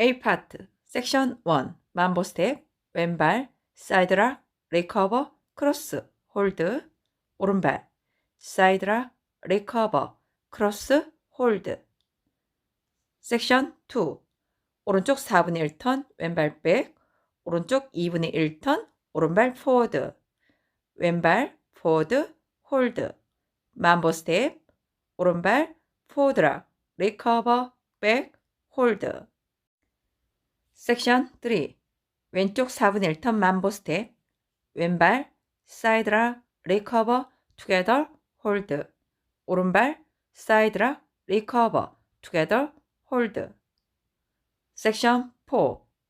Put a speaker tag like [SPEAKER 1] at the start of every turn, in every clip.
[SPEAKER 1] A 파트 섹션 1 만보 스텝 왼발 사이드락 리커버 크로스 홀드 오른발. 사이드락 리커버 크로스 홀드 섹션 2 오른쪽 4분의 1턴 왼발 백 오른쪽 2분의 1턴 오른발 포워드 왼발 포워드 홀드 만보 스텝 오른발 포워드락 리커버 백 홀드 섹션 3 왼쪽 4분의 1턴 만보 스텝. 왼발 사이드락 리커버 투게더 홀드. 오른발 사이드락 리커버 투게더 홀드. 섹션 4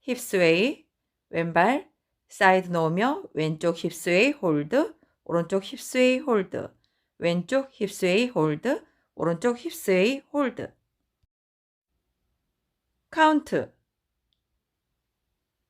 [SPEAKER 1] 힙스웨이. 왼발 사이드 놓으며 왼쪽 힙스웨이 홀드. 오른쪽 힙스웨이 홀드. 왼쪽 힙스웨이 홀드. 오른쪽 힙스웨이 홀드. 카운트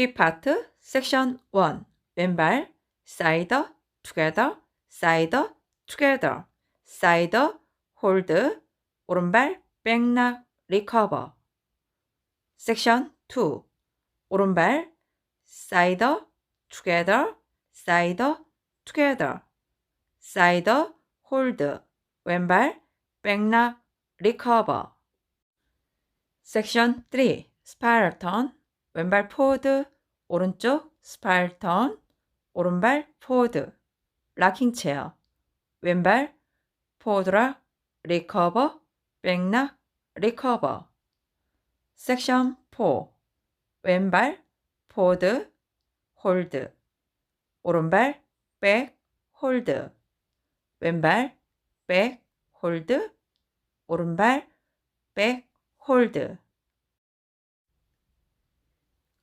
[SPEAKER 1] B 파트 섹션 1 왼발 사이더 투게더 사이더 투게더 사이더 홀드 오른발 백락 리커버 섹션 2 오른발 사이더 투게더 사이더 투게더 사이더 홀드 왼발 백락 리커버 섹션 3 스파이럴 턴 왼발 포워드 오른쪽 스파이럴 턴 오른발 포워드. 락킹 체어. 왼발 포워드락 리커버 백락 리커버. 섹션 4 왼발 포워드 홀드. 오른발 백 홀드. 왼발 백 홀드. 오른발 백 홀드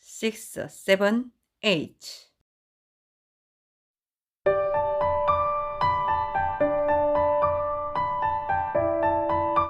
[SPEAKER 1] six, seven, eight.